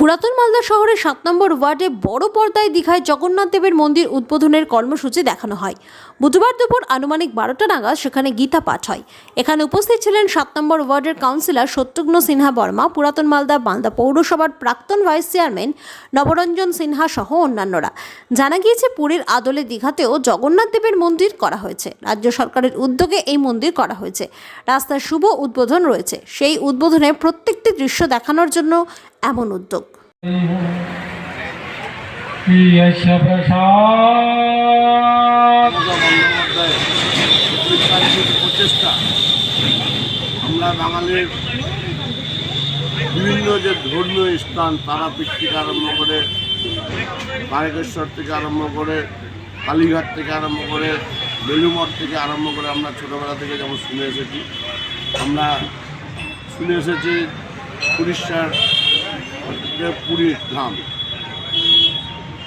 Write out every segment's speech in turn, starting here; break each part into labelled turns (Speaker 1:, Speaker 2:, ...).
Speaker 1: পুরাতন মালদা শহরের সাত নম্বর ওয়ার্ডে বড় পর্দায় দীঘায় জগন্নাথ দেবের মন্দির উদ্বোধনের কর্মসূচি দেখানো হয়। বুধবার দুপুর আনুমানিক বারোটা নাগাদ সেখানে গীতা পাঠ হয়। এখানে উপস্থিত ছিলেন সাত নম্বর ওয়ার্ডের কাউন্সিলর শত্রুঘ্ন সিনহা বর্মা, পুরাতন মালদা মালদা পৌরসভার প্রাক্তন ভাইস চেয়ারম্যান নবরঞ্জন সিনহা সহ অন্যান্যরা। জানা গিয়েছে, পুরীর আদলে দীঘাতেও জগন্নাথ দেবের মন্দির করা হয়েছে। রাজ্য সরকারের উদ্যোগে এই মন্দির করা হয়েছে। রাস্তার শুভ উদ্বোধন রয়েছে। সেই উদ্বোধনে প্রত্যেকটি দৃশ্য দেখানোর জন্য এমন উদ্যোগ।
Speaker 2: প্রচেষ্টা আমরা বাঙালির বিভিন্ন যে ধর্মীয় স্থান তারাপীঠ থেকে আরম্ভ করে, বারেকেশ্বর থেকে আরম্ভ করে, কালীঘাট থেকে আরম্ভ করে বেলুমঠ থেকে আরম্ভ করে আমরা ছোটোবেলা থেকে যেমন শুনে এসেছি, আমরা শুনে এসেছি উড়িষ্যার যে পুরীর ধাম।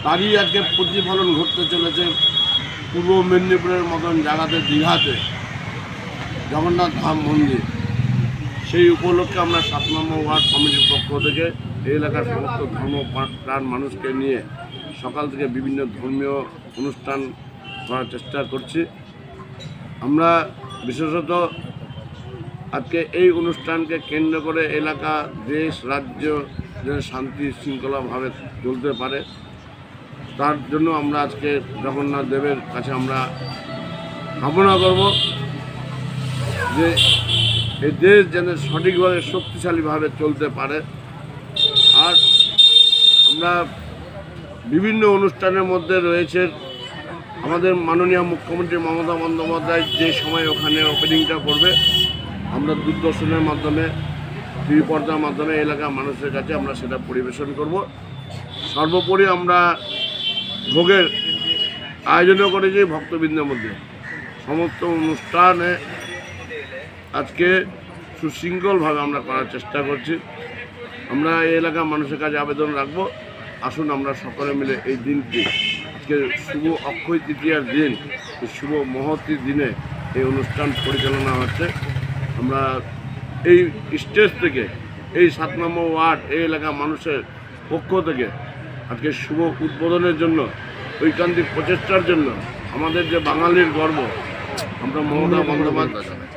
Speaker 2: তারই আজকে প্রতিফলন ঘটতে চলেছে পূর্ব মেদিনীপুরের মতন জায়গাতে, দীঘাতে। জগন্নাথ ধাম মন্দির। সেই উপলক্ষে আমরা সাত নম্বর ওয়ার্ড কমিটির পক্ষ থেকে এই এলাকার সমস্ত ধর্ম প্রাণ মানুষকে নিয়ে সকাল থেকে বিভিন্ন ধর্মীয় অনুষ্ঠান করার চেষ্টা করছি। আমরা বিশেষত আজকে এই অনুষ্ঠানকে কেন্দ্র করে এলাকা, দেশ, রাজ্য যেন শান্তি শৃঙ্খলাভাবে চলতে পারে। তার জন্য আমরা আজকে জগন্নাথ দেবের কাছে আমরা কামনা করব যে এই দেশ যেন সঠিকভাবে, শক্তিশালীভাবে চলতে পারে। আর আমরা বিভিন্ন অনুষ্ঠানের মধ্যে রয়েছে আমাদের মাননীয় মুখ্যমন্ত্রী মমতা বন্দ্যোপাধ্যায় যে সময় ওখানে ওপেনিংটা করবে, আমরা দূরদর্শনের মাধ্যমে টিভি পর্দার মাধ্যমে এলাকার মানুষের কাছে আমরা সেটা পরিবেশন করব। সর্বোপরি আমরা ভোগের আয়োজনও করেছি ভক্তবৃন্দের মধ্যে। সমস্ত অনুষ্ঠানে আজকে সুশৃঙ্খলভাবে আমরা করার চেষ্টা করছি। আমরা এই এলাকার মানুষের কাছে আবেদন রাখব। আসুন আমরা সকলে মিলে এই দিনটি, আজকে শুভ অক্ষয় তৃতীয়ার দিন শুভ মহতির দিনে এই অনুষ্ঠান পরিচালনা হচ্ছে। আমরা এই স্টেজ থেকে, এই সাত নম্বর ওয়ার্ড, এই এলাকার মানুষের পক্ষ থেকে আজকে শুভ উদ্বোধনের জন্য, ঐকান্তিক প্রচেষ্টার জন্য আমাদের যে বাঙালির গর্ব, আমরা মমতা বন্দ্যোপাধ্যায়